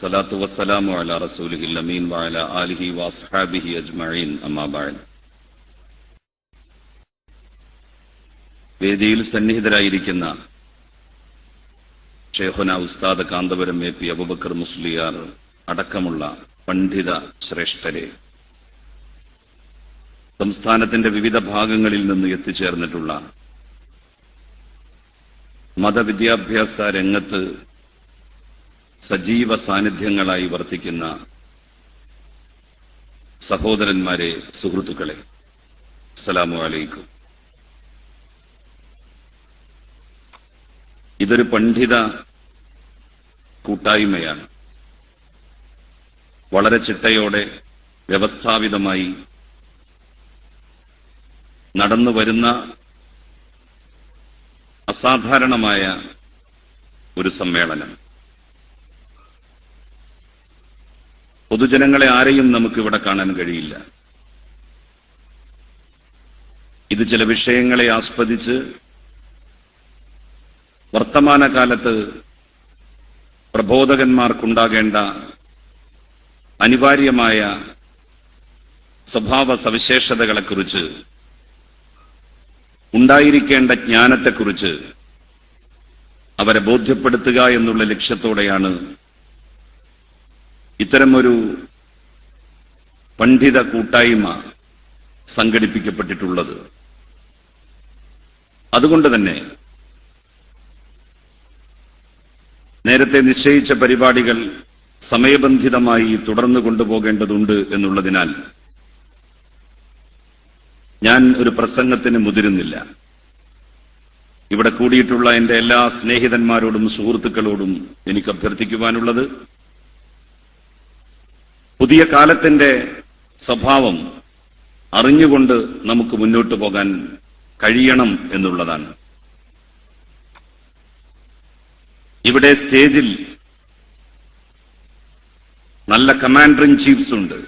സലാത്തു വസ്സലാമു അല റസൂലിഹിൽ അമീൻ വഅല ആലിഹി വഅസ്ഹാബിഹി അജ്മഈൻ. അമ്മാ ബഅദ്. വേദിയിൽ സന്നിഹിതരായിരിക്കുന്ന ഷെയ്ഖുന ഉസ്താദ് കാന്തപുരം എ പി അബുബക്കർ മുസ്ലിയാർ അടക്കമുള്ള പണ്ഡിത ശ്രേഷ്ഠരെ സംസ്ഥാനത്തിന്റെ വിവിധ ഭാഗങ്ങളിൽ നിന്ന് എത്തിച്ചേർന്നിട്ടുള്ള മതവിദ്യാഭ്യാസ രംഗത്ത് സജീവ സാന്നിധ്യങ്ങളായി വർത്തിക്കുന്ന സഹോദരന്മാരെ സുഹൃത്തുക്കളെ അസ്സലാമു അലൈക്കും. ഇതൊരു പണ്ഡിത കൂട്ടായ്മയാണ്. വളരെ ചിട്ടയോടെ വ്യവസ്ഥാപിതമായി നടന്നു വരുന്ന അസാധാരണമായ ഒരു സമ്മേളനം. പൊതുജനങ്ങളെ ആരെയും നമുക്ക് ഇവിടെ കാണാൻ കഴിയില്ല. ഇത് ചില വിഷയങ്ങളെ ആസ്പദിച്ച് വർത്തമാനകാലത്ത് പ്രബോധകന്മാർക്കുണ്ടാകേണ്ട അനിവാര്യമായ സ്വഭാവ സവിശേഷതകളെക്കുറിച്ച് ഉണ്ടായിരിക്കേണ്ട ജ്ഞാനത്തെക്കുറിച്ച് അവരെ ബോധ്യപ്പെടുത്തുക എന്നുള്ള ലക്ഷ്യത്തോടെയാണ് ഇത്തരമൊരു പണ്ഡിത കൂട്ടായ്മ സംഘടിപ്പിക്കപ്പെട്ടിട്ടുള്ളത്. അതുകൊണ്ട് തന്നെ നേരത്തെ നിശ്ചയിച്ച പരിപാടികൾ സമയബന്ധിതമായി തുടർന്നു കൊണ്ടുപോകേണ്ടതുണ്ട് എന്നുള്ളതിനാൽ ഞാൻ ഒരു പ്രസംഗത്തിന് മുതിരുന്നില്ല. ഇവിടെ കൂടിയിട്ടുള്ള എന്റെ എല്ലാ സ്നേഹിതന്മാരോടും സുഹൃത്തുക്കളോടും എനിക്ക് അഭ്യർത്ഥിക്കുവാനുള്ളത് പുതിയ കാലത്തിന്റെ സ്വഭാവം അറിഞ്ഞുകൊണ്ട് നമുക്ക് മുന്നോട്ട് പോകാൻ കഴിയണം എന്നുള്ളതാണ്. ഇവിടെ സ്റ്റേജിൽ നല്ല കമാൻഡർ ഇൻ ചീഫ്സ് ഉണ്ട്.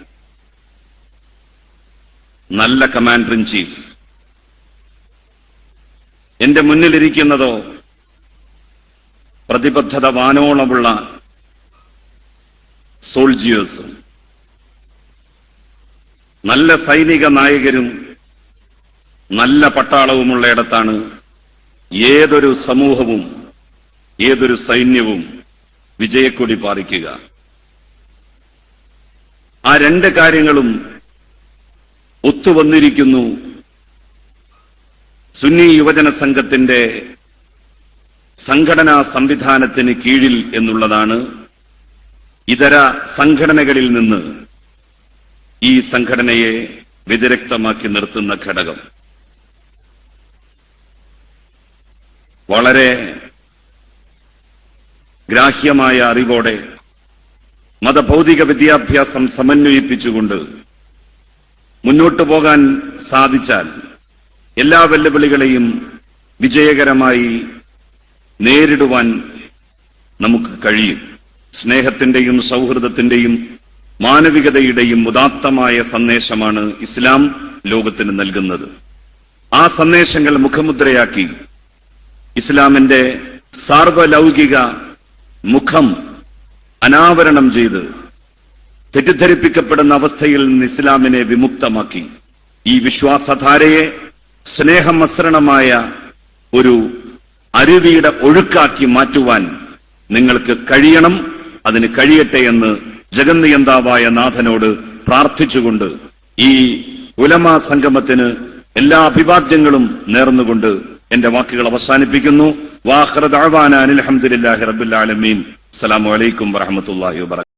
നല്ല കമാൻഡർ ഇൻ ചീഫ്സ് എന്റെ മുന്നിലിരിക്കുന്നതോ പ്രതിബദ്ധത വാനോളമുള്ള സോൾജിയേഴ്സും നല്ല സൈനിക നായകരും നല്ല പട്ടാളവുമുള്ള ഇടത്താണ് ഏതൊരു സമൂഹവും ഏതൊരു സൈന്യവും വിജയക്കൊടി പാറിക്കുക. ആ രണ്ട് കാര്യങ്ങളും ഒത്തുവന്നിരിക്കുന്നു സുന്നി യുവജന സംഘത്തിന്റെ സംഘടനാ സംവിധാനത്തിന് കീഴിൽ എന്നുള്ളതാണ്. ഇതര സംഘടനകളിൽ നിന്ന് ഈ സംഘടനയെ വ്യതിരക്തമാക്കി നിർത്തുന്ന ഘടകം. വളരെ ഗ്രാഹ്യമായ അറിവോടെ മതഭൗതിക വിദ്യാഭ്യാസം സമന്വയിപ്പിച്ചുകൊണ്ട് മുന്നോട്ടു പോകാൻ സാധിച്ചാൽ എല്ലാ വെല്ലുവിളികളെയും വിജയകരമായി നേരിടുവാൻ നമുക്ക് കഴിയും. സ്നേഹത്തിന്റെയും സൗഹൃദത്തിന്റെയും മാനവികതയുടെയും ഉദാത്തമായ സന്ദേശമാണ് ഇസ്ലാം ലോകത്തിന് നൽകുന്നത്. ആ സന്ദേശങ്ങൾ മുഖമുദ്രയാക്കി ഇസ്ലാമിന്റെ സാർവലൗകിക മുഖം അനാവരണം ചെയ്ത് തെറ്റിദ്ധരിപ്പിക്കപ്പെടുന്ന അവസ്ഥയിൽ നിന്ന് ഇസ്ലാമിനെ വിമുക്തമാക്കി. ഈ വിശ്വാസധാരയെ സ്നേഹമസരണമായ ഒരു അരുവിയുടെ ഒഴുക്കാക്കി മാറ്റുവാൻ നിങ്ങൾക്ക് കഴിയണം അതിന് കഴിയട്ടെ എന്ന് ജഗന്നിയന്താവായ നാഥനോട് പ്രാർത്ഥിച്ചുകൊണ്ട് ഈ ഉലമാ സംഗമത്തിന് എല്ലാ അഭിവാദ്യങ്ങളും നേർന്നുകൊണ്ട് എന്റെ വാക്കുകൾ അവസാനിപ്പിക്കുന്നു. വാഹ്റദ് അനിൽ അലഹമുല്ലാഹി റബുല്ലാലമീൻ അസ്സലാമു അലൈക്കും വറഹമത്തല്ലാഹി വബറകാതുഹു